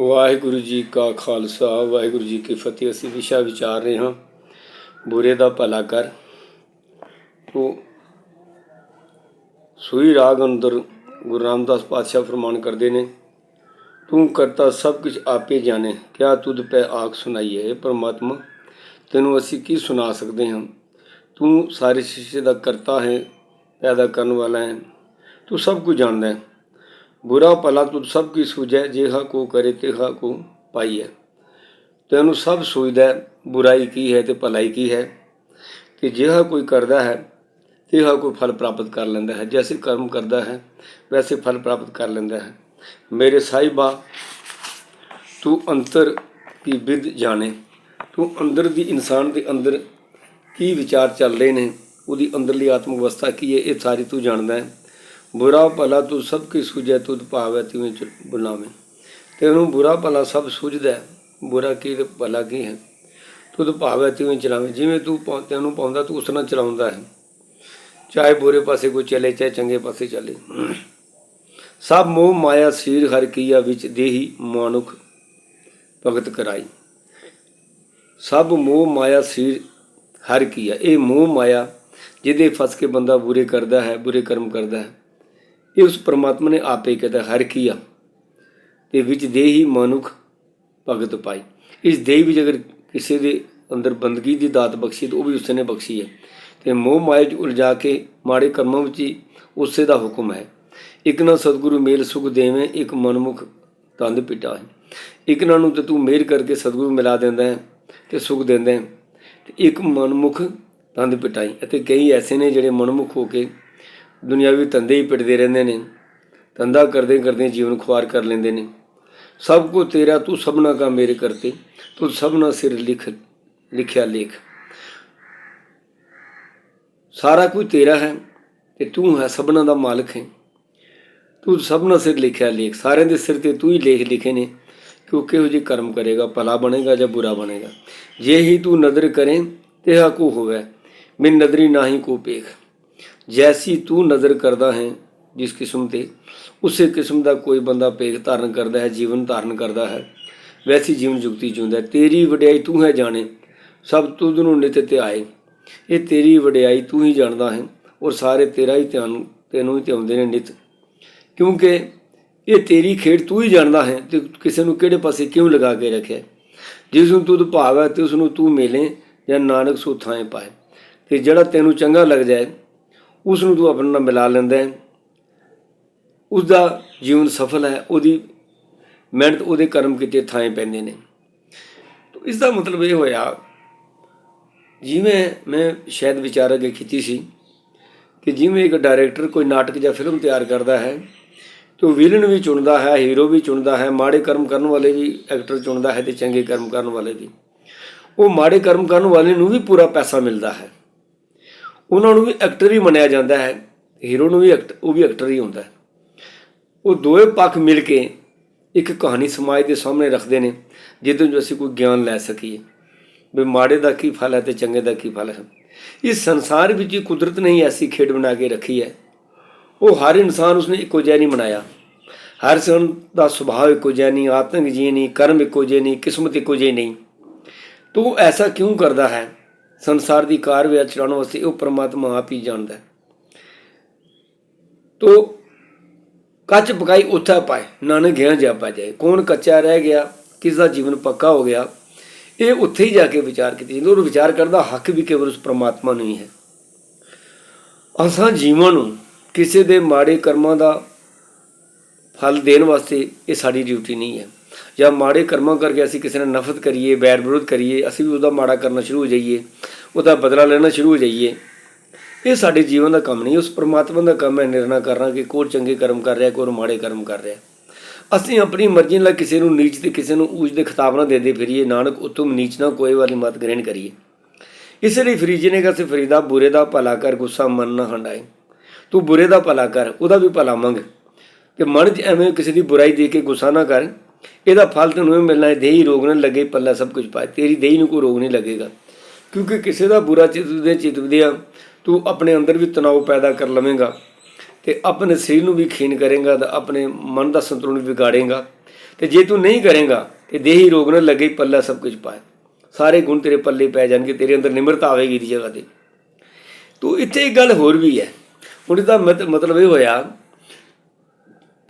ਵਾਹਿਗੁਰੂ ਜੀ ਕਾ ਖਾਲਸਾ, ਵਾਹਿਗੁਰੂ ਜੀ ਕੀ ਫਤਿਹ। ਅਸੀਂ ਵਿਸ਼ਾ ਵਿਚਾਰ ਰਹੇ ਹਾਂ। ਬੁਰੇ ਦਾ ਭਲਾ ਕਰ। ਉਹ ਸੂਈ ਰਾਗ ਅੰਦਰ ਗੁਰੂ ਰਾਮਦਾਸ ਪਾਤਸ਼ਾਹ ਫਰਮਾਨ ਕਰਦੇ ਨੇ, ਤੂੰ ਕਰਤਾ ਸਭ ਕੁਝ ਆਪੇ ਜਾਣੇ। ਕਿਆ ਤੁਧ ਪੈ ਆਖ ਸੁਣਾਈਏ ਇਹ ਪਰਮਾਤਮਾ? ਤੈਨੂੰ ਅਸੀਂ ਕੀ ਸੁਣਾ ਸਕਦੇ ਹਾਂ? ਤੂੰ ਸਾਰੇ ਸ਼ੀਸ਼ੇ ਦਾ ਕਰਤਾ ਹੈ, ਪੈਦਾ ਕਰਨ ਵਾਲਾ ਹੈ। ਤੂੰ ਸਭ ਕੁਝ ਜਾਣਦਾ ਹੈ। ਬੁਰਾ ਭਲਾ ਤੁਧ ਸਭ ਕੀ ਸੂਝੈ ਜਿਹਾ ਕੋ ਕਰੇ ਤਿਹਾ ਕੋ ਪਾਈਐ। ਤੈਨੂੰ ਸਭ ਸੂਝਦਾ ਬੁਰਾਈ ਕੀ ਹੈ ਤੇ ਭਲਾਈ ਕੀ ਹੈ? ਕਿ ਜਿਹਾ ਕੋਈ ਕਰਦਾ ਹੈ ਤਿਹਾ ਕੋਈ ਫਲ ਪ੍ਰਾਪਤ ਕਰ ਲੈਂਦਾ ਹੈ। ਜੈਸੇ ਕਰਮ ਕਰਦਾ ਹੈ, ਵੈਸੇ ਫਲ ਪ੍ਰਾਪਤ ਕਰ ਲੈਂਦਾ ਹੈ। ਮੇਰੇ ਸਾਹਿਬਾ, ਤੂੰ ਅੰਤਰ ਕੀ ਵਿਦ ਜਾਣੇ? ਤੂੰ ਅੰਦਰ ਦੀ ਇਨਸਾਨ ਦੇ ਅੰਦਰ ਕੀ ਵਿਚਾਰ ਚੱਲ ਰਹੇ ਨੇ? ਉਹਦੀ ਅੰਦਰਲੀ ਆਤਮਿਕ ਅਵਸਥਾ ਕੀ ਹੈ? ਇਹ ਸਾਰੀ ਤੂੰ ਜਾਣਦਾ ਹੈ। ਬੁਰਾ ਭਲਾ ਤੂੰ ਸਭ ਕੀ ਸੂਝੈ, ਤੁਧ ਭਾਵੈ ਤਿਵੇਂ ਚ ਬੁਲਾਵੇਂ। ਤੈਨੂੰ ਬੁਰਾ ਭਲਾ ਸਭ ਸੂਝਦਾ ਹੈ, ਬੁਰਾ ਕੀ ਤੇ ਭਲਾ ਕੀ ਹੈ? ਤੁਧ ਭਾਵੈ ਤਿਵੇਂ ਚਲਾਵੇਂ, ਜਿਵੇਂ ਤੂੰ ਪਾ- ਤੈਨੂੰ ਪਾਉਂਦਾ, ਤੂੰ ਉਸ ਨਾਲ ਚਲਾਉਂਦਾ ਹੈ। ਚਾਹੇ ਬੁਰੇ ਪਾਸੇ ਕੋਈ ਚਲੇ, ਚਾਹੇ ਚੰਗੇ ਪਾਸੇ ਚਲੇ। ਸਭ ਮੋਹ, ਮਾਇਆ, ਸੀਰ, ਹਰ ਕੀਆ ਵਿੱਚ ਦੇਹੀ ਮਾਨੁਖ ਭਗਤ ਕਰਾਈ। ਸਭ ਮੋਹ, ਮਾਇਆ, ਸੀਰ, ਹਰ ਕੀਆ, ਇਹ ਮੋਹ, ਮਾਇਆ ਜਿਹਦੇ ਫਸ ਕੇ ਬੰਦਾ ਬੁਰੇ ਕਰਦਾ ਹੈ, ਬੁਰੇ ਕਰਮ ਕਰਦਾ ਹੈ। ਇਹ ਉਸ ਪਰਮਾਤਮਾ ਨੇ ਆਪੇ ਕਹਿੰਦਾ ਹਰ ਕੀਆ ਤੇ ਵਿੱਚ ਦੇਹੀ ਮਨੁੱਖ ਭਗਤ ਪਾਈ। ਇਸ ਦੇਹ ਵਿੱਚ ਅਗਰ ਕਿਸੇ ਦੇ ਅੰਦਰ ਬੰਦਗੀ ਦੀ ਦਾਤ ਬਖਸ਼ੀ, ਤਾਂ ਉਹ ਵੀ ਉਸਨੇ ਬਖਸ਼ੀ ਹੈ। ਤੇ ਮੋਹ ਮਾਇਆ 'ਚ ਉਲਝਾ ਕੇ ਮਾੜੇ ਕਰਮਾਂ ਵਿੱਚ ਹੀ ਉਸੇ ਦਾ ਹੁਕਮ ਹੈ। ਇੱਕ ਨਾ ਸਤਿਗੁਰੂ ਮੇਲ ਸੁਖ ਦੇਵੇਂ, ਇੱਕ ਮਨਮੁਖ ਤੰਦ ਪਿਟਾ ਹੈ ਇੱਕ ਨਾ ਨੂੰ ਤੇ ਤੂੰ ਮੇਲ ਕਰਕੇ ਸਤਿਗੁਰੂ ਮਿਲਾ ਦਿੰਦਾ ਹੈ ਤੇ ਸੁਖ ਦਿੰਦਾ ਹੈ। ਤੇ ਇੱਕ ਮਨਮੁਖ ਤੰਦ ਪਿਟਾਈ। ਅਤੇ ਕਈ ਐਸੇ ਨੇ ਜਿਹੜੇ ਮਨਮੁਖ ਹੋ ਕੇ ਦੁਨਿਆਵੀ ਧੰਦੇ ਹੀ ਪਿੱਟਦੇ ਰਹਿੰਦੇ ਨੇ, ਧੰਦਾ ਕਰਦੇ ਕਰਦੇ ਜੀਵਨ ਖੁਆਰ ਕਰ ਲੈਂਦੇ ਨੇ। ਸਭ ਕੋ ਤੇਰਾ, ਤੂੰ ਸਭਨਾ ਕਾ ਮੇਰੇ ਕਰਤੇ ਤੂੰ ਸਭਨਾ ਸਿਰ ਲਿਖ, ਲਿਖਿਆ ਲੇਖ। ਸਾਰਾ ਕੁਝ ਤੇਰਾ ਹੈ ਤੇ ਤੂੰ ਹੈ ਸਭਨਾ ਦਾ ਮਾਲਕ ਹੈ। ਤੂੰ ਸਭਨਾ ਸਿਰ ਲਿਖਿਆ ਲੇਖ, ਸਾਰਿਆਂ ਦੇ ਸਿਰ ਤੇ ਤੂੰ ਹੀ ਲੇਖ ਲਿਖੇ ਨੇ ਕਿ ਉਹ ਕਿਹੋ ਜਿਹੇ ਕਰਮ ਕਰੇਗਾ, ਭਲਾ ਬਣੇਗਾ ਜਾਂ ਬੁਰਾ ਬਣੇਗਾ। ਜੇ ਹੀ ਤੂੰ ਨਦਰ ਕਰੇ ਤਿਹਾ ਕੋ ਹੋਵੇ ਮਿਨ ਨਦਰੀ ਨਾਹੀ ਕੋ ਪੇਖ ਜੈਸੀ ਤੂੰ ਨਜ਼ਰ ਕਰਦਾ ਹੈ ਜਿਸ ਕਿਸਮ ਤੇ, ਉਸੇ ਕਿਸਮ ਦਾ ਕੋਈ ਬੰਦਾ ਪੇਖ ਧਾਰਨ ਕਰਦਾ ਹੈ, ਜੀਵਨ ਧਾਰਨ ਕਰਦਾ ਹੈ। ਵੈਸੀ ਜੀਵਨ ਜੁਗਤੀ ਚੁੰਦਾ ਹੈ। ਤੇਰੀ ਵਡਿਆਈ ਤੂੰ ਹੈ ਜਾਣੇ, ਸਭ ਤੁਧ ਨੂੰ ਨਿਤ ਆਏ। ਇਹ ਤੇਰੀ ਵਡਿਆਈ ਤੂੰ ਹੀ ਜਾਣਦਾ ਹੈ ਔਰ ਸਾਰੇ ਤੇਰਾ ਹੀ ਧਿਆਨ ਤੈਨੂੰ ਹੀ ਧਿਆਉਂਦੇ ਨੇ ਨਿਤ। ਕਿਉਂਕਿ ਇਹ ਤੇਰੀ ਖੇਡ ਤੂੰ ਹੀ ਜਾਣਦਾ ਹੈ ਤੇ ਕਿਸੇ ਨੂੰ ਕਿਹੜੇ ਪਾਸੇ ਕਿਉਂ ਲਗਾ ਕੇ ਰੱਖਿਆ? ਜਿਸ ਨੂੰ ਤੂੰ ਭਾਵ ਹੈ ਤੇ ਉਸ ਨੂੰ ਤੂੰ ਮੇਲੇ ਜਾਂ ਨਾਨਕ ਸੋ ਪਾਏ। ਤੇ ਜਿਹੜਾ ਤੈਨੂੰ ਚੰਗਾ ਲੱਗ ਜਾਏ ਉਸ ਨੂੰ ਤੂੰ ਆਪਣੇ ਨਾਲ ਮਿਲਾ ਲੈਂਦਾ ਹੈ। ਉਸ ਦਾ ਜੀਵਨ ਸਫਲ ਹੈ। ਉਹਦੀ ਮਿਹਨਤ ਉਹਦੇ ਕਰਮ ਕੀਤੇ ਥਾਂ ਪੈਂਦੇ ਨੇ। ਇਸ ਦਾ ਮਤਲਬ ਇਹ ਹੋਇਆ, ਜਿਵੇਂ ਮੈਂ ਸ਼ਾਇਦ ਵਿਚਾਰ ਅੱਗੇ ਕੀਤੀ ਸੀ ਕਿ ਜਿਵੇਂ ਇੱਕ ਡਾਇਰੈਕਟਰ ਕੋਈ ਨਾਟਕ ਜਾਂ ਫਿਲਮ ਤਿਆਰ ਕਰਦਾ ਹੈ ਤੇ ਉਹ ਵਿਲਨ ਵੀ ਚੁਣਦਾ ਹੈ ਹੀਰੋ ਵੀ ਚੁਣਦਾ ਹੈ, ਮਾੜੇ ਕਰਮ ਕਰਨ ਵਾਲੇ ਵੀ ਐਕਟਰ ਚੁਣਦਾ ਹੈ ਤੇ ਚੰਗੇ ਕਰਮ ਕਰਨ ਵਾਲੇ ਵੀ। ਉਹ ਮਾੜੇ ਕਰਮ ਕਰਨ ਵਾਲੇ ਨੂੰ ਵੀ ਪੂਰਾ ਪੈਸਾ ਮਿਲਦਾ ਹੈ। ਉਹਨਾਂ ਨੂੰ ਵੀ ਐਕਟਰ ਹੀ ਮੰਨਿਆ ਜਾਂਦਾ ਹੈ ਹੀਰੋ ਨੂੰ ਵੀ ਐਕਟ ਉਹ ਵੀ ਐਕਟਰ ਹੀ ਹੁੰਦਾ ਹੈ। ਉਹ ਦੋਵੇਂ ਪੱਖ ਮਿਲ ਕੇ ਇੱਕ ਕਹਾਣੀ ਸਮਾਜ ਦੇ ਸਾਹਮਣੇ ਰੱਖਦੇ ਨੇ, ਜਿਹਦੇ ਤੋਂ ਅਸੀਂ ਕੋਈ ਗਿਆਨ ਲੈ ਸਕੀਏ। ਵੀ ਮਾੜੇ ਦਾ ਕੀ ਫਲ ਹੈ ਤੇ ਚੰਗੇ ਦਾ ਕੀ ਫਲ ਹੈ। ਇਸ ਸੰਸਾਰ ਵਿੱਚ ਹੀ ਕੁਦਰਤ ਨੇ ਐਸੀ ਖੇਡ ਬਣਾ ਕੇ ਰੱਖੀ ਹੈ। ਉਹ ਹਰ ਇਨਸਾਨ ਉਸਨੇ ਇੱਕੋ ਜਿਹਾ ਨਹੀਂ ਬਣਾਇਆ ਹਰ ਇਨਸਾਨ ਦਾ ਸੁਭਾਅ ਇੱਕੋ ਜਿਹਾ ਨਹੀਂ ਆਤੰਕ ਜੀ ਨਹੀਂ, ਕਰਮ ਇੱਕੋ ਜਿਹੇ ਨਹੀਂ, ਕਿਸਮਤ ਇੱਕੋ ਜਿਹੀ ਨਹੀਂ। ਤੋ ਉਹ ਐਸਾ ਕਿਉਂ ਕਰਦਾ ਹੈ? ਸੰਸਾਰ ਦੀ ਕਾਰਵਾਈ ਚਲਾਉਣ ਵਾਸਤੇ ਉਹ ਪਰਮਾਤਮਾ ਆਪ ਹੀ ਜਾਣਦਾ ਹੈ। ਤੋ ਕੱਚ ਪਕਾਈ ਉੱਥਾ ਪਾਏ, ਨਾਨਕ ਗਿਆ ਜਾ ਜਾਏ। ਕੌਣ ਕੱਚਾ ਰਹਿ ਗਿਆ ਕਿਸ ਦਾ ਜੀਵਨ ਪੱਕਾ ਹੋ ਗਿਆ, ਇਹ ਉੱਥੇ ਹੀ ਜਾ ਕੇ ਵਿਚਾਰ ਕੀਤੀ। ਜਾਂਦੀ ਉਹ ਵਿਚਾਰ ਕਰਦਾ, ਹੱਕ ਵੀ ਕੇਵਲ ਉਸ ਪਰਮਾਤਮਾ ਨੂੰ ਹੀ ਹੈ। ਅਸਾਂ ਜੀਵਾਂ ਨੂੰ ਕਿਸੇ ਦੇ ਮਾੜੇ ਕਰਮਾਂ ਦਾ ਫਲ ਦੇਣ ਵਾਸਤੇ ਇਹ ਸਾਡੀ ਡਿਊਟੀ ਨਹੀਂ ਹੈ। ਜਾਂ ਮਾੜੇ ਕਰਮਾਂ ਕਰਕੇ ਅਸੀਂ ਕਿਸੇ ਨਾਲ ਨਫ਼ਰਤ ਕਰੀਏ, ਬੈਰ ਵਿਰੋਧ ਕਰੀਏ, ਅਸੀਂ ਵੀ ਉਹਦਾ ਮਾੜਾ ਕਰਨਾ ਸ਼ੁਰੂ ਹੋ ਜਾਈਏ, ਉਹਦਾ ਬਦਲਾ ਲੈਣਾ ਸ਼ੁਰੂ ਹੋ ਜਾਈਏ। ਇਹ ਸਾਡੇ ਜੀਵਨ ਦਾ ਕੰਮ ਨਹੀਂ, ਉਸ ਪਰਮਾਤਮਾ ਦਾ ਕੰਮ ਹੈ ਨਿਰਣਾ ਕਰਨਾ ਕਿ ਕੋਰ ਚੰਗੇ ਕਰਮ ਕਰ ਰਿਹਾ ਕੋਰ ਮਾੜੇ ਕਰਮ ਕਰ ਰਿਹਾ। ਅਸੀਂ ਆਪਣੀ ਮਰਜ਼ੀ ਨਾਲ ਕਿਸੇ ਨੂੰ ਨੀਚ ਤੇ ਕਿਸੇ ਨੂੰ ਊਚ ਦੇ ਖਿਤਾਬ ਨਾ ਦੇਦੇ ਫਿਰੀਏ, ਨਾਨਕ ਉਤਮ ਨੀਚ ਨਾ ਕੋਈ ਵਾਲੀ ਮਤ ਗ੍ਰਹਿਣ ਕਰੀਏ। ਇਸ ਲਈ ਫਰੀਜੀ ਨੇ ਕਸੇ ਫਰੀਦਾ, ਬੁਰੇ ਦਾ ਭਲਾ ਕਰ, ਗੁੱਸਾ ਮਨ ਨਾ ਹੰਡਾਏ ਤੂੰ ਬੁਰੇ ਦਾ ਭਲਾ ਕਰ, ਉਹਦਾ ਵੀ ਭਲਾ ਮੰਗ। ਤੇ ਮਨ 'ਚ ਐਵੇਂ ਕਿਸੇ ਦੀ ਬੁਰਾਈ ਦੇ ਕੇ ਗੁੱਸਾ ਨਾ ਕਰ ਇਹਦਾ ਫਲ ਤੈਨੂੰ ਇਹ ਮਿਲਣਾ ਹੈ, ਦੇਹੀ ਰੋਗ ਨਾ ਲੱਗੇ ਪੱਲਾ ਸਭ ਕੁਝ ਪਾਏ। ਤੇਰੀ ਦੇਹੀ ਨੂੰ ਕੋਈ ਰੋਗ ਨਹੀਂ ਲੱਗੇਗਾ। ਕਿਉਂਕਿ ਕਿਸੇ ਦਾ ਬੁਰਾ ਚਿੱਤ ਦੇ ਚਿੱਤ ਵਿਦਿਆ ਤੂੰ ਆਪਣੇ ਅੰਦਰ ਵੀ ਤਣਾਅ ਪੈਦਾ ਕਰ ਲਵੇਂਗਾ ਤੇ ਆਪਣੇ ਸਰੀਰ ਨੂੰ ਵੀ ਖੀਨ ਕਰੇਗਾ ਤੇ ਆਪਣੇ ਮਨ ਦਾ ਸੰਤੁਲਨ ਵਿਗਾੜੇਗਾ। ਤੇ ਜੇ ਤੂੰ ਨਹੀਂ ਕਰੇਗਾ, ਤੇ ਦੇਹੀ ਰੋਗ ਨਾਲ ਲੱਗੇ ਪੱਲਾ ਸਭ ਕੁਝ ਪਾਏ। ਸਾਰੇ ਗੁਣ ਤੇਰੇ ਪੱਲੇ ਪੈ ਜਾਣਗੇ, ਤੇਰੇ ਅੰਦਰ ਨਿਮਰਤਾ ਆਵੇਗੀ ਦੀ ਜਗ੍ਹਾ ਤੇ। ਤੂੰ ਇੱਥੇ ਇੱਕ ਗੱਲ ਹੋਰ ਵੀ ਹੈ। ਹੁਣ ਇਹਦਾ ਮਤ- ਮਤਲਬ ਇਹ ਹੋਇਆ,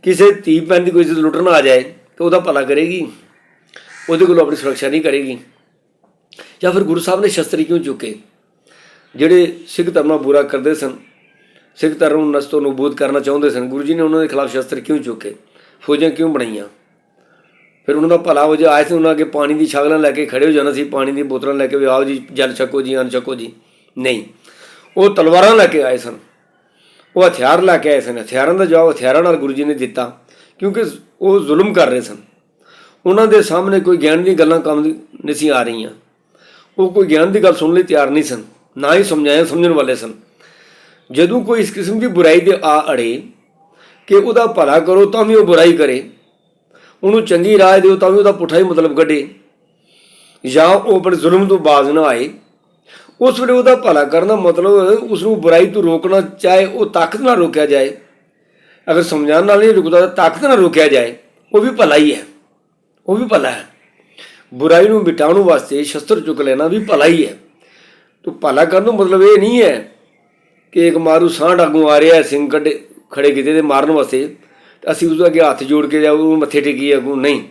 ਕਿਸੇ ਧੀ ਪੈਣ ਦੀ ਕੋਈ ਲੁੱਟਣ ਆ ਜਾਏ ਤੇ ਉਹਦਾ ਭਲਾ ਕਰੇਗੀ। ਉਹਦੇ ਕੋਲ ਆਪਣੀ ਸੁਰੱਖਿਆ ਨਹੀਂ ਕਰੇਗੀ। ਜਾਂ ਫਿਰ ਗੁਰੂ ਸਾਹਿਬ ਨੇ ਸ਼ਸਤਰ ਕਿਉਂ ਚੁੱਕੇ? ਜਿਹੜੇ ਸਿੱਖ ਧਰਮ ਨਾਲ ਬੁਰਾ ਕਰਦੇ ਸਨ, ਸਿੱਖ ਧਰਮ ਨੂੰ ਨਸਤੋਂ ਨਬੂਦ ਕਰਨਾ ਚਾਹੁੰਦੇ ਸਨ, ਗੁਰੂ ਜੀ ਨੇ ਉਹਨਾਂ ਦੇ ਖਿਲਾਫ ਸ਼ਸਤਰ ਕਿਉਂ ਚੁੱਕੇ? ਫੌਜਾਂ ਕਿਉਂ ਬਣਾਈਆਂ? ਫਿਰ ਉਹਨਾਂ ਦਾ ਭਲਾ ਹੋ ਜਾ ਆਏ ਸੀ ਉਹਨਾਂ ਅੱਗੇ ਪਾਣੀ ਦੀ ਛਾਗਲਾਂ ਲੈ ਕੇ ਖੜੇ ਹੋ ਜਾਣਾ ਸੀ, ਪਾਣੀ ਦੀ ਬੋਤਲਾਂ ਲੈ ਕੇ ਵੀ ਆਓ ਜੀ, ਜਲ ਛਕੋ ਜੀ, ਅਨ ਛਕੋ ਜੀ। ਨਹੀਂ, ਉਹ ਤਲਵਾਰਾਂ ਲੈ ਕੇ ਆਏ ਸਨ। ਉਹ ਹਥਿਆਰ ਲੈ ਕੇ ਆਏ ਸਨ। ਹਥਿਆਰਾਂ ਦਾ ਜਵਾਬ ਹਥਿਆਰਾਂ ਨਾਲ ਗੁਰੂ ਜੀ ਨੇ ਦਿੱਤਾ। ਕਿਉਂਕਿ ਉਹ ਜ਼ੁਲਮ ਕਰ ਰਹੇ ਸਨ। ਉਹਨਾਂ ਦੇ ਸਾਹਮਣੇ ਕੋਈ ਗਿਆਨ ਦੀਆਂ ਗੱਲਾਂ ਕੰਮ ਨਹੀਂ ਸੀ ਆ ਰਹੀਆਂ। ਉਹ ਕੋਈ ਗਿਆਨ ਦੀ ਗੱਲ ਸੁਣਨ ਲਈ ਤਿਆਰ ਨਹੀਂ ਸਨ, ਨਾ ਹੀ ਸਮਝਾਇਆ, ਸਮਝਣ ਵਾਲੇ ਸਨ। ਜਦੋਂ ਕੋਈ ਇਸ ਕਿਸਮ ਦੀ ਬੁਰਾਈ ਦੇ ਆ ਅੜੇ ਕਿ ਉਹਦਾ ਭਲਾ ਕਰੋ ਤਾਂ ਵੀ ਉਹ ਬੁਰਾਈ ਕਰੇ, ਉਹਨੂੰ ਚੰਗੀ ਰਾਹ ਦਿਓ ਤਾਂ ਵੀ ਉਹਦਾ ਪੁੱਠਾ ਹੀ ਮਤਲਬ ਕੱਢੇ। ਜਾਂ ਉਹ ਆਪਣੇ ਜ਼ੁਲਮ ਤੋਂ ਬਾਜ਼ ਨਾ ਆਏ। ਉਸ ਵੇਲੇ ਉਹਦਾ ਭਲਾ ਕਰਨ ਦਾ ਮਤਲਬ ਉਸ ਨੂੰ ਬੁਰਾਈ ਤੋਂ ਰੋਕਣਾ, ਚਾਹੇ ਉਹ ਤਾਕਤ ਨਾਲ ਰੋਕਿਆ ਜਾਏ। ਅਗਰ ਸਮਝਾਉਣ ਨਾਲ ਨਹੀਂ ਰੁਕਦਾ ਤਾਂ ਤਾਕਤ ਨਾਲ ਰੋਕਿਆ ਜਾਏ, ਉਹ ਵੀ ਭਲਾ ਹੀ ਹੈ। ਉਹ ਵੀ ਭਲਾ ਹੈ। ਬੁਰਾਈ ਨੂੰ ਮਿਟਾਉਣ ਵਾਸਤੇ ਸ਼ਸਤਰ ਚੁੱਕ ਲੈਣਾ ਵੀ ਭਲਾ ਹੀ ਹੈ। ਤੋ ਭਲਾ ਕਰਨ ਦਾ ਮਤਲਬ ਇਹ ਨਹੀਂ ਹੈ ਕਿ ਇੱਕ ਮਾਰੂ ਸਾਂਢ ਡਾਗੂ ਆ ਰਿਹਾ ਸਿੰਘ ਕੱਢੇ, ਖੜੇ ਕੀਤੇ ਤੇ ਮਾਰਨ ਵਾਸਤੇ ਤੇ ਅਸੀਂ ਉਸ ਅੱਗੇ ਹੱਥ ਜੋੜ ਕੇ ਜਾਊ ਮੱਥੇ ਟੇਕੀ ਅੱਗੋਂ ਨਹੀਂ।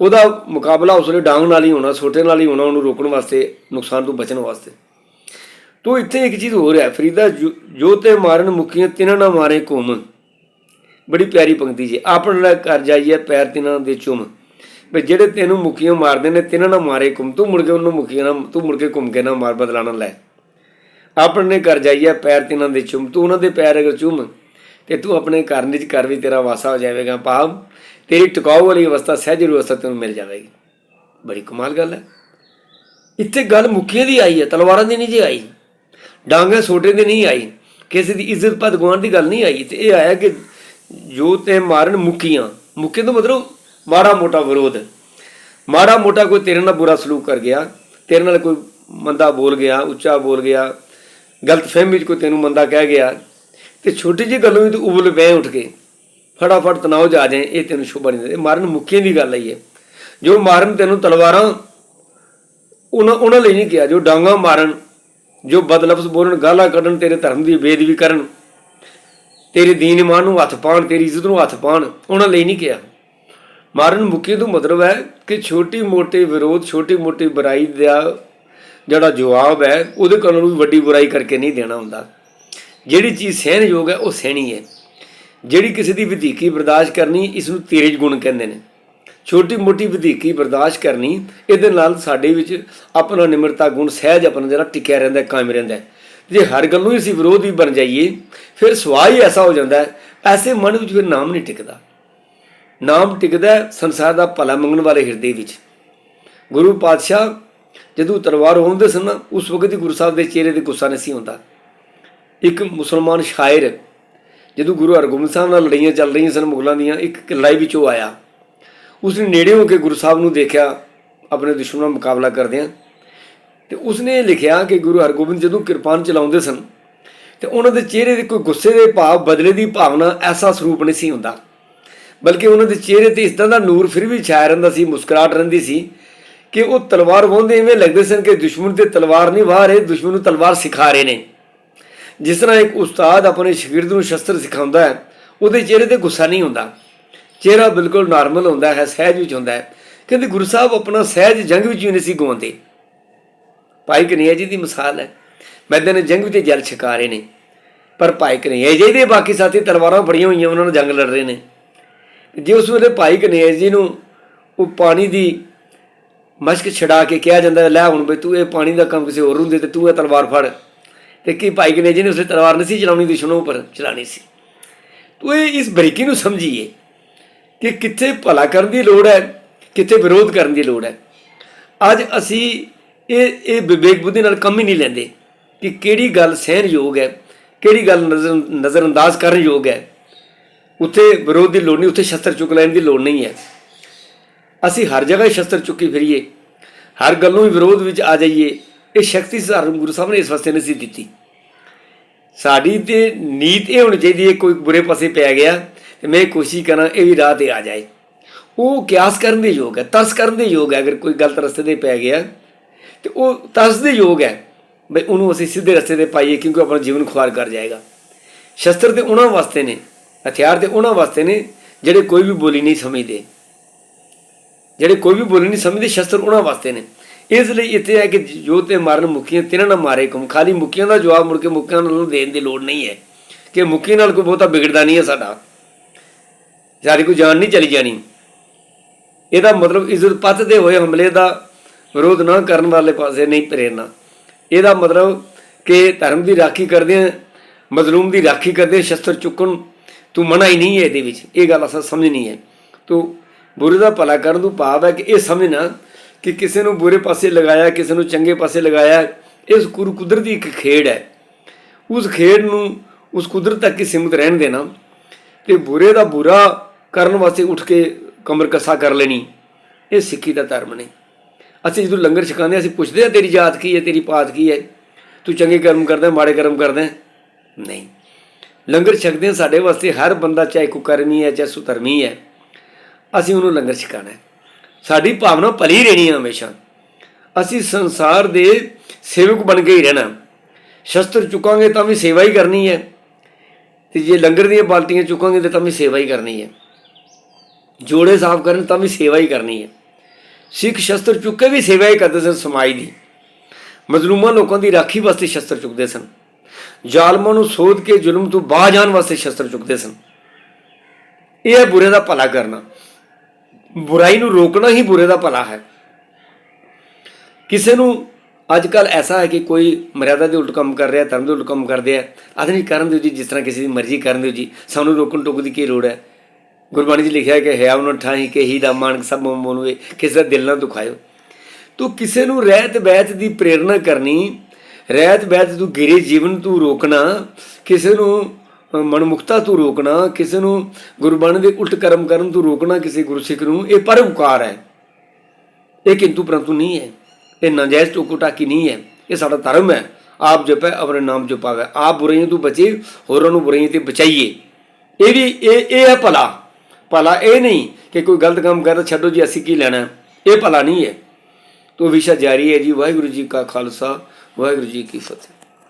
ਉਹਦਾ ਮੁਕਾਬਲਾ ਉਸ ਵੇਲੇ ਡਾਂਗ ਨਾਲ ਹੀ ਹੋਣਾ ਛੋਟੇ ਨਾਲ ਹੀ ਹੋਣਾ, ਉਹਨੂੰ ਰੋਕਣ ਵਾਸਤੇ, ਨੁਕਸਾਨ ਤੋਂ ਬਚਣ ਵਾਸਤੇ। ਤੋ ਇੱਥੇ ਇੱਕ ਚੀਜ਼ ਹੋਰ ਹੈ, ਫਰੀਦਾ ਜੋ- ਜੋ ਤੇ ਮਾਰਨ ਮੁਕੀਆਂ ਤਿਨਾਂ ਨਾ ਮਾਰੇ ਘੁੰਮ। ਬੜੀ ਪਿਆਰੀ ਪੰਕਤੀ ਜੀ। ਆਪਣਾ ਕਰ ਜਾਈਏ ਪੈਰ ਤਿਨਾਂ ਦੇ ਚੁੰਮ। ਵੀ ਜਿਹੜੇ ਤੈਨੂੰ ਮੁਕੀਆਂ ਮਾਰਦੇ ਨੇ, ਤਿਨਾਂ ਨਾ ਮਾਰੇ ਘੁੰਮ। ਤੂੰ ਮੁੜ ਕੇ ਉਹਨੂੰ ਮੁਕੀਆਂ ਨਾ ਤੂੰ ਮੁੜ ਕੇ ਘੁੰਮ ਕੇ ਨਾ ਮਾਰ ਬਦਲਾਣਾ ਲੈ। ਆਪਣੇ ਘਰ ਜਾਈਏ ਪੈਰ ਤਿਨਾਂ ਦੇ ਚੁੰਮ। ਤੂੰ ਉਹਨਾਂ ਦੇ ਪੈਰ ਅਗਰ ਚੁੰਮ, ਤੇ ਤੂੰ ਆਪਣੇ ਘਰ ਨਿਜ ਘਰ ਵੀ ਤੇਰਾ ਵਾਸਾ ਹੋ ਜਾਵੇਗਾ। ਭਾਵ ਤੇਰੀ ਟਿਕਾਊ ਵਾਲੀ ਅਵਸਥਾ, ਸਹਿਜ ਅਵਸਥਾ ਤੈਨੂੰ ਮਿਲ ਜਾਵੇਗੀ। ਬੜੀ ਕਮਾਲ ਗੱਲ ਹੈ। ਇੱਥੇ ਗੱਲ ਮੁਕੀਆਂ ਦੀ ਆਈ ਹੈ, ਤਲਵਾਰਾਂ ਦੀ ਨਹੀਂ ਜੀ ਆਈ। ਡਾਂਗੇ ਸੋਟੇ ਦੀ ਨਹੀਂ ਆਈ। ਕਿਸੇ ਦੀ ਇੱਜ਼ਤ ਪਦ ਗੁਆਂਢ ਦੀ ਗੱਲ ਨਹੀਂ ਆਈ। ਤੇ ਇਹ ਆਇਆ ਕਿ ਜੋ ਤੇ ਮਾਰਨ ਮੁਕੀਆਂ। ਮੁਕੀ ਤੋਂ ਮਤਲਬ ਮਾੜਾ ਮੋਟਾ ਵਿਰੋਧ। ਮਾੜਾ ਮੋਟਾ ਕੋਈ ਤੇਰੇ ਨਾਲ ਬੁਰਾ ਸਲੂਕ ਕਰ ਗਿਆ, ਤੇਰੇ ਨਾਲ ਕੋਈ ਮੰਦਾ ਬੋਲ ਗਿਆ, ਉੱਚਾ ਬੋਲ ਗਿਆ, ਗਲਤ ਫਹਿਮੀ ਚ ਕੋਈ ਤੈਨੂੰ ਮੰਦਾ ਕਹਿ ਗਿਆ, ਤੇ ਛੋਟੀ ਜਿਹੀ ਗੱਲੋਂ ਵੀ ਤੂੰ ਉਬਲ ਬਹਿ ਉੱਠ ਕੇ ਫਟਾਫਟ ਤਨਾਉ ਜਾ ਜਾਏ, ਇਹ ਤੈਨੂੰ ਸ਼ੋਭਾ ਨਹੀਂ ਦਿੰਦੇ ਮਾਰਨ ਮੁਕੀਆਂ ਦੀ ਗੱਲ ਆਈ ਹੈ ਜੋ ਮਾਰਨ ਤੈਨੂੰ ਤਲਵਾਰਾਂ, ਉਹਨਾਂ ਉਹਨਾਂ ਲਈ ਨਹੀਂ ਕਿਹਾ, ਜੋ ਡਾਂਗਾ ਮਾਰਨ, ਜੋ ਬਦਲਫਜ਼ ਬੋਲਣ, ਗਾਲਾਂ ਕੱਢਣ, ਤੇਰੇ ਧਰਮ ਦੀ ਬੇਦਬੀ ਕਰਨ ਤੇਰੇ ਦੀਨ ਇਮਾਨ ਨੂੰ ਹੱਥ ਪਾਉਣ, ਤੇਰੀ ਇੱਜ਼ਤ ਨੂੰ ਹੱਥ ਪਾਉਣ, ਉਹਨਾਂ ਲਈ ਨਹੀਂ ਕਿਹਾ। ਮਾਰਨ ਮੁਕੀ ਤੋਂ ਮਤਲਬ ਹੈ ਕਿ ਛੋਟੀ ਮੋਟੀ ਵਿਰੋਧ, ਛੋਟੀ ਮੋਟੀ ਬੁਰਾਈ ਦਾ ਜਿਹੜਾ ਜਵਾਬ ਹੈ, ਉਹਦੇ ਕੋਲੋਂ ਵੀ ਵੱਡੀ ਬੁਰਾਈ ਕਰਕੇ ਨਹੀਂ ਦੇਣਾ ਹੁੰਦਾ। ਜਿਹੜੀ ਚੀਜ਼ ਸਹਿਣਯੋਗ ਹੈ, ਉਹ ਸਹਿਣੀ ਹੈ। ਜਿਹੜੀ ਕਿਸੇ ਦੀ ਵਧੀਕੀ ਬਰਦਾਸ਼ਤ ਕਰਨੀ ਇਸ ਨੂੰ ਤੇਰਜ ਗੁਣ ਕਹਿੰਦੇ ਨੇ। ਛੋਟੀ ਮੋਟੀ ਵਧੀਕੀ ਬਰਦਾਸ਼ਤ ਕਰਨੀ, ਇਹਦੇ ਨਾਲ ਸਾਡੇ ਵਿੱਚ ਆਪਣਾ ਨਿਮਰਤਾ, ਗੁਣ ਸਹਿਜ ਆਪਣਾ ਜਿਹੜਾ ਟਿਕਿਆ ਰਹਿੰਦਾ, ਕਾਇਮ ਰਹਿੰਦਾ ਜੇ ਹਰ ਗੱਲ ਨੂੰ ਹੀ ਅਸੀਂ ਵਿਰੋਧੀ ਬਣ ਜਾਈਏ ਫਿਰ ਸਵਾਹ ਹੀ ਐਸਾ ਹੋ ਜਾਂਦਾ ਹੈ ਐਸੇ ਮਨ ਵਿੱਚ ਫਿਰ ਨਾਮ ਨਹੀਂ ਟਿਕਦਾ। ਨਾਮ ਟਿਕਦਾ ਸੰਸਾਰ ਦਾ ਭਲਾ ਮੰਗਣ ਵਾਲੇ ਹਿਰਦੇ ਵਿੱਚ। ਗੁਰੂ ਪਾਤਸ਼ਾਹ ਜਦੋਂ ਤਲਵਾਰ ਹੁੰਦੇ ਸਨ ਨਾ, ਉਸ ਵਕਤ ਹੀ ਗੁਰੂ ਸਾਹਿਬ ਦੇ ਚਿਹਰੇ ਤੇ ਗੁੱਸਾ ਨਹੀਂ ਸੀ ਹੁੰਦਾ। ਇੱਕ ਮੁਸਲਮਾਨ ਸ਼ਾਇਰ ਜਦੋਂ ਗੁਰੂ ਹਰਗੋਬਿੰਦ ਸਾਹਿਬ ਨਾਲ ਲੜਾਈਆਂ ਚੱਲ ਰਹੀਆਂ ਸਨ ਮੁਗਲਾਂ ਦੀਆਂ ਇੱਕ ਲੜਾਈ ਉਹ ਆਇਆ। ਉਸਨੇ ਨੇੜੇ ਹੋ ਕੇ ਗੁਰੂ ਸਾਹਿਬ ਨੂੰ ਦੇਖਿਆ ਆਪਣੇ ਦੁਸ਼ਮਣ ਨਾਲ ਮੁਕਾਬਲਾ ਕਰਦਿਆਂ। ਤੇ ਉਸਨੇ ਇਹ ਲਿਖਿਆ ਕਿ ਗੁਰੂ ਹਰਗੋਬਿੰਦ ਜਦੋਂ ਕਿਰਪਾਨ ਚਲਾਉਂਦੇ ਸਨ, ਤੇ ਉਹਨਾਂ ਦੇ ਚਿਹਰੇ ਦੇ ਕੋਈ ਗੁੱਸੇ ਦੇ ਭਾਵ ਬਦਲੇ ਦੀ ਭਾਵਨਾ ਐਸਾ ਸਰੂਪ ਨਹੀਂ ਸੀ ਹੁੰਦਾ। ਬਲਕਿ ਉਹਨਾਂ ਦੇ ਚਿਹਰੇ ਤੇ ਇਸ ਤਰ੍ਹਾਂ ਦਾ ਨੂਰ ਫਿਰ ਵੀ ਛਾਇਆ ਰਹਿੰਦਾ ਸੀ, ਮੁਸਕਰਾਹਟ ਰਹਿੰਦੀ ਸੀ ਕਿ ਉਹ ਤਲਵਾਰ ਵਾਹੁੰਦੇ ਇਵੇਂ ਲੱਗਦੇ ਸਨ ਕਿ ਦੁਸ਼ਮਣ ਤੇ ਤਲਵਾਰ ਨਹੀਂ ਵਾਹ ਰਹੇ, ਦੁਸ਼ਮਣ ਨੂੰ ਤਲਵਾਰ ਸਿਖਾ ਰਹੇ ਨੇ। ਜਿਸ ਤਰ੍ਹਾਂ ਇੱਕ ਉਸਤਾਦ ਆਪਣੇ ਸ਼ਾਗਿਰਦ ਨੂੰ ਸ਼ਸਤਰ ਸਿਖਾਉਂਦਾ ਹੈ, ਉਹਦੇ ਚਿਹਰੇ ਤੇ ਗੁੱਸਾ ਨਹੀਂ ਹੁੰਦਾ। ਚਿਹਰਾ ਬਿਲਕੁਲ ਨਾਰਮਲ ਹੁੰਦਾ ਹੈ, ਸਹਿਜ ਵਿੱਚ ਹੁੰਦਾ ਹੈ। ਕਹਿੰਦੇ ਗੁਰੂ ਸਾਹਿਬ ਆਪਣਾ ਸਹਿਜ ਜੰਗ ਵਿੱਚ ਵੀ ਨਹੀਂ ਸੀ ਗਵਾਉਂਦੇ ਭਾਈ ਕਨਈਆ ਜੀ ਦੀ ਮਿਸਾਲ ਹੈ। ਮੈਦਾਨ ਜੰਗ ਵਿੱਚ ਜਲ ਛਕਾ ਰਹੇ ਨੇ। ਪਰ ਭਾਈ ਕਨਈਆ ਜੀ ਦੇ ਬਾਕੀ ਸਾਥੀ ਤਲਵਾਰਾਂ ਫੜੀਆਂ ਹੋਈਆਂ ਉਹਨਾਂ ਨਾਲ ਜੰਗ ਲੜ ਰਹੇ ਨੇ। ਜੇ ਉਸ ਵੇਲੇ ਭਾਈ ਕਨਈਆ ਜੀ ਨੂੰ ਉਹ ਪਾਣੀ ਦੀ ਮਸ਼ਕ ਛਡਾ ਕੇ ਕਿਹਾ ਜਾਂਦਾ ਲੈ ਹੁਣ ਬਈ ਤੂੰ ਇਹ ਪਾਣੀ ਦਾ ਕੰਮ ਕਿਸੇ ਹੋਰ ਨੂੰ ਦੇ ਤੇ ਤੂੰ ਇਹ ਤਲਵਾਰ ਫੜ। ਤੇ ਕੀ ਭਾਈ ਕਨਈਆ ਜੀ ਨੇ ਉਸੇ ਤਲਵਾਰ ਨਹੀਂ ਸੀ ਚਲਾਉਣੀ ਦੁਸ਼ਮਣੋਂ ਉੱਪਰ ਚਲਾਣੀ ਸੀ। ਤੂੰ ਇਹ ਇਸ ਬਰੀਕੀ ਨੂੰ ਸਮਝੀਏ ਕਿ ਕਿੱਥੇ ਭਲਾ ਕਰਨ ਦੀ ਲੋੜ ਹੈ, ਕਿੱਥੇ ਵਿਰੋਧ ਕਰਨ ਦੀ ਲੋੜ ਹੈ। ਅੱਜ ਅਸੀਂ ਇਹ ਇਹ ਵਿਵੇਕ ਬੁੱਧੀ ਨਾਲ ਕੰਮ ਹੀ ਨਹੀਂ ਲੈਂਦੇ ਕਿ ਕਿਹੜੀ ਗੱਲ ਸਹਿਣਯੋਗ ਹੈ, ਕਿਹੜੀ ਗੱਲ ਨਜ਼ਰ, ਨਜ਼ਰਅੰਦਾਜ਼ ਕਰਨ ਯੋਗ ਹੈ। ਉੱਥੇ ਵਿਰੋਧ ਦੀ ਲੋੜ ਨਹੀਂ, ਉੱਥੇ ਸ਼ਸਤਰ ਚੁੱਕ ਲੈਣ ਦੀ ਲੋੜ ਨਹੀਂ ਹੈ। ਅਸੀਂ ਹਰ ਜਗ੍ਹਾ ਸ਼ਸਤਰ ਚੁੱਕੀ ਫਿਰੀਏ, ਹਰ ਗੱਲ ਨੂੰ ਵਿਰੋਧ ਵਿੱਚ ਆ ਜਾਈਏ, ਇਹ ਸ਼ਕਤੀ ਸਾਨੂੰ ਗੁਰੂ ਸਾਹਿਬ ਨੇ ਇਸ ਵਾਸਤੇ ਨਹੀਂ ਸੀ ਦਿੱਤੀ। ਸਾਡੀ ਤੇ ਨੀਤ ਇਹ ਹੋਣੀ ਚਾਹੀਦੀ ਹੈ, ਕੋਈ ਬੁਰੇ ਪਾਸੇ ਪੈ ਗਿਆ ਤੇ ਮੈਂ ਕੋਸ਼ਿਸ਼ ਕਰਾਂ ਇਹ ਵੀ ਰਾਹ ਤੇ ਆ ਜਾਏ। ਉਹ ਕਿਆਸ ਕਰਨ ਦੇ ਯੋਗ ਹੈ, ਤਰਸ ਕਰਨ ਦੇ ਯੋਗ ਹੈ, ਅਗਰ ਕੋਈ ਗਲਤ ਰਸਤੇ ਤੇ ਪੈ ਗਿਆ। ਤੇ ਉਹ ਤਰਸ ਦੇ ਯੋਗ ਹੈ। ਬਈ ਉਹਨੂੰ ਅਸੀਂ ਸਿੱਧੇ ਰਸਤੇ ਤੇ ਪਾਈਏ ਕਿਉਂਕਿ ਆਪਣਾ ਜੀਵਨ ਖੁਆਰ ਕਰ ਜਾਏਗਾ। ਸ਼ਸਤਰ ਤੇ ਉਹਨਾਂ ਵਾਸਤੇ ਨੇ, ਹਥਿਆਰ ਤੇ ਉਹਨਾਂ ਵਾਸਤੇ ਨੇ, ਜਿਹੜੇ ਕੋਈ ਵੀ ਬੋਲੀ ਨਹੀਂ ਸਮਝਦੇ। ਜਿਹੜੇ ਕੋਈ ਵੀ ਬੋਲੀ ਨਹੀਂ ਸਮਝਦੇ, ਸ਼ਸਤਰ ਉਹਨਾਂ ਵਾਸਤੇ ਨੇ। ਇਸ ਲਈ ਇੱਥੇ ਹੈ ਕਿ ਜੋ ਤੇ ਮਾਰਨ ਮੁਕੀਆਂ ਤਿਨਾਂ ਨਾ ਮਾਰੇ ਕਮ। ਖਾਲੀ ਮੁਕੀਆਂ ਦਾ ਜਵਾਬ ਮੁੜ ਕੇ ਮੁਕੀਆਂ ਨੂੰ ਦੇਣ ਦੀ ਲੋੜ ਨਹੀਂ ਹੈ। ਕਿ ਮੁਕੀ ਨਾਲ ਕੋਈ ਬਹੁਤਾ ਵਿਗੜਦਾ ਨਹੀਂ ਹੈ ਸਾਡਾ। ਸਾਡੀ ਕੋਈ ਜਾਨ ਨਹੀਂ ਚਲੀ ਜਾਣੀ। ਇਹਦਾ ਮਤਲਬ ਇੱਜ਼ਤ ਪੱਤ ਦੇ ਹੋਏ ਹਮਲੇ ਦਾ ਵਿਰੋਧ ਨਾ ਕਰਨ ਵਾਲੇ ਪਾਸੇ ਨਹੀਂ ਪ੍ਰੇਰਨਾ। ਇਹਦਾ ਮਤਲਬ ਕਿ ਧਰਮ ਦੀ ਰਾਖੀ ਕਰਦੇ ਆ, ਮਜ਼ਲੂਮ ਦੀ ਰਾਖੀ ਕਰਦੇ ਸ਼ਸਤਰ ਚੁੱਕਣ, ਤੂੰ ਮਨਾ ਹੀ ਨਹੀਂ ਹੈ ਇਹਦੇ ਵਿੱਚ। ਇਹ ਗੱਲ ਅਸਾਂ ਸਮਝਣੀ ਹੈ। ਤੂੰ ਬੁਰੇ ਦਾ ਭਲਾ ਕਰਨ ਤੋਂ ਭਾਵ ਹੈ ਕਿ ਇਹ ਸਮਝਣਾ ਕਿ ਕਿਸੇ ਨੂੰ ਬੁਰੇ ਪਾਸੇ ਲਗਾਇਆ, ਕਿਸੇ ਨੂੰ ਚੰਗੇ ਪਾਸੇ ਲਗਾਇਆ, ਇਸ ਕੁਰ ਕੁਦਰਤੀ ਇੱਕ ਖੇਡ ਹੈ। ਉਸ ਖੇਡ ਨੂੰ, ਉਸ ਕੁਦਰਤ ਤੱਕ ਹੀ ਸੀਮਿਤ ਰਹਿਣ ਦੇਣਾ। ਤੇ ਬੁਰੇ ਦਾ ਬੁਰਾ ਕਰਨ ਵਾਸਤੇ ਉੱਠ ਕੇ ਕਮਰ ਕੱਸਾ ਕਰ ਲੈਣੀ। ਇਹ ਸਿੱਖੀ ਦਾ ਧਰਮ ਨਹੀਂ ਅਸੀਂ ਜਦੋਂ ਲੰਗਰ ਛਕਾਉਂਦੇ ਹਾਂ, ਅਸੀਂ ਪੁੱਛਦੇ ਆ ਤੇਰੀ ਜਾਤ ਕੀ ਹੈ ਤੇਰੀ ਪਾਤ ਕੀ ਹੈ? ਤੂੰ ਚੰਗੇ ਕਰਮ ਕਰਦਾ ਮਾੜੇ ਕਰਮ ਕਰਦਾ ਨਹੀਂ। ਲੰਗਰ ਛਕਦੇ ਹਾਂ, ਸਾਡੇ ਵਾਸਤੇ ਹਰ ਬੰਦਾ ਚਾਹੇ ਕੁਕਰਮੀ ਹੈ ਚਾਹੇ ਸੁਧਰਮੀ ਹੈ ਅਸੀਂ ਉਹਨੂੰ ਲੰਗਰ ਛਕਾਣਾ ਸਾਡੀ ਭਾਵਨਾ ਭਲੀ ਰਹਿਣੀ ਹੈ ਹਮੇਸ਼ਾ। ਅਸੀਂ ਸੰਸਾਰ ਦੇ ਸੇਵਕ ਬਣ ਕੇ ਹੀ ਰਹਿਣਾ। ਸ਼ਸਤਰ ਚੁੱਕਾਂਗੇ ਤਾਂ ਵੀ ਸੇਵਾ ਹੀ ਕਰਨੀ ਹੈ। ਤੇ ਜੇ ਲੰਗਰ ਦੀਆਂ ਬਾਲਟੀਆਂ ਚੁੱਕਾਂਗੇ ਤਾਂ ਵੀ ਸੇਵਾ ਹੀ ਕਰਨੀ ਹੈ। ਜੋੜੇ ਸਾਫ਼ ਕਰਨ ਤਾਂ ਵੀ ਸੇਵਾ ਹੀ ਕਰਨੀ ਹੈ। ਸਿੱਖ ਸ਼ਸਤਰ ਚੁੱਕ ਕੇ ਵੀ ਸੇਵਾ ਹੀ ਕਰਦੇ ਸਨ ਸਮਾਜ ਦੀ। ਮਜ਼ਲੂਮਾਂ ਲੋਕਾਂ ਦੀ ਰਾਖੀ ਵਾਸਤੇ ਸ਼ਸਤਰ ਚੁੱਕਦੇ ਸਨ। ਜ਼ਾਲਮਾਂ ਨੂੰ ਸੋਧ ਕੇ ਜ਼ੁਲਮ ਤੋਂ ਬਾਜ ਜਾਣ ਵਾਸਤੇ ਸ਼ਸਤਰ ਚੁੱਕਦੇ ਸਨ। ਇਹ ਹੈ ਬੁਰੇ ਦਾ ਭਲਾ ਕਰਨਾ। ਬੁਰਾਈ ਨੂੰ ਰੋਕਣਾ ਹੀ ਬੁਰੇ ਦਾ ਭਲਾ ਹੈ। ਕਿਸੇ ਨੂੰ ਅੱਜ ਕੱਲ ਐਸਾ ਹੈ ਕਿ ਕੋਈ ਮਰਿਆਦਾ ਦੇ ਉਲਟ ਕੰਮ ਕਰ ਰਿਹਾ, ਧਰਮ ਦੇ ਉਲਟ ਕੰਮ ਕਰਦੇ ਆ। ਆਦਮੀ ਕਰਨ ਦਿਓ ਜੀ, ਜਿਸ ਤਰ੍ਹਾਂ ਕਿਸੇ ਦੀ ਮਰਜ਼ੀ ਕਰਨ ਦਿਓ ਜੀ। ਸਾਨੂੰ ਰੋਕਣ ਟੋਕ ਦੀ ਕੀ ਲੋੜ ਹੈ? ਗੁਰਬਾਣੀ 'ਚ ਲਿਖਿਆ ਕਿ ਹੈ ਉਹਨਾਂ ਠਾਹੀ ਕੇ ਹੀ ਦਾ ਮਾਨਕ ਸਭ ਮੋਨਵੇ ਕਿਸੇ ਦਾ ਦਿਲ ਨਾ ਦੁਖਾਇਓ। ਤੂੰ ਕਿਸੇ ਨੂੰ ਰਹਿਤ ਬੈਤ ਦੀ ਪ੍ਰੇਰਣਾ ਕਰਨੀ ਰਹਿਤ ਬੈਤ ਤੂੰ ਗਿਰੇ ਜੀਵਨ ਤੂੰ ਰੋਕਣਾ ਕਿਸੇ ਨੂੰ ਅ, ਮਨਮੁਖਤਾ ਤੂੰ ਰੋਕਣਾ ਕਿਸੇ ਨੂੰ ਗੁਰਬਾਣੀ ਦੇ ਉਲਟ ਕਰਮ ਕਰਨ ਤੂੰ ਰੋਕਣਾ ਕਿਸੇ ਗੁਰਸਿੱਖ ਨੂੰ ਇਹ ਪਰਉਪਕਾਰ ਹੈ। ਇਹ ਕਿੰਤੂ ਪਰੰਤੂ ਨਹੀਂ ਹੈ। ਇਹ ਨਾਜਾਇਜ਼ ਟੋਕੋ ਟਾਕੀ ਨਹੀਂ ਹੈ। ਇਹ ਸਾਡਾ ਧਰਮ ਹੈ। ਆਪ ਜਪੈ ਆਪਣੇ ਨਾਮ ਜਪਾਵੇ। ਆਪ ਬੁਰਾਈਆਂ ਤੋਂ ਬਚੇ ਹੋਰਾਂ ਨੂੰ ਬੁਰਾਈਆਂ ਤੇ ਬਚਾਈਏ। ਇਹ ਵੀ ਇਹ ਇਹ ਹੈ ਭਲਾ। ਭਲਾ ਇਹ ਨਹੀਂ ਕਿ ਕੋਈ ਗਲਤ ਕੰਮ ਕਰਦਾ ਛੱਡੋ ਜੀ, ਅਸੀਂ ਕੀ ਲੈਣਾ? ਇਹ ਭਲਾ ਨਹੀਂ ਹੈ। ਤੋ ਵਿਸ਼ਾ ਜਾਰੀ ਹੈ ਜੀ, ਵਾਹਿਗੁਰੂ ਜੀ ਕਾ ਖਾਲਸਾ, ਵਾਹਿਗੁਰੂ ਜੀ ਕੀ ਫਤਿਹ।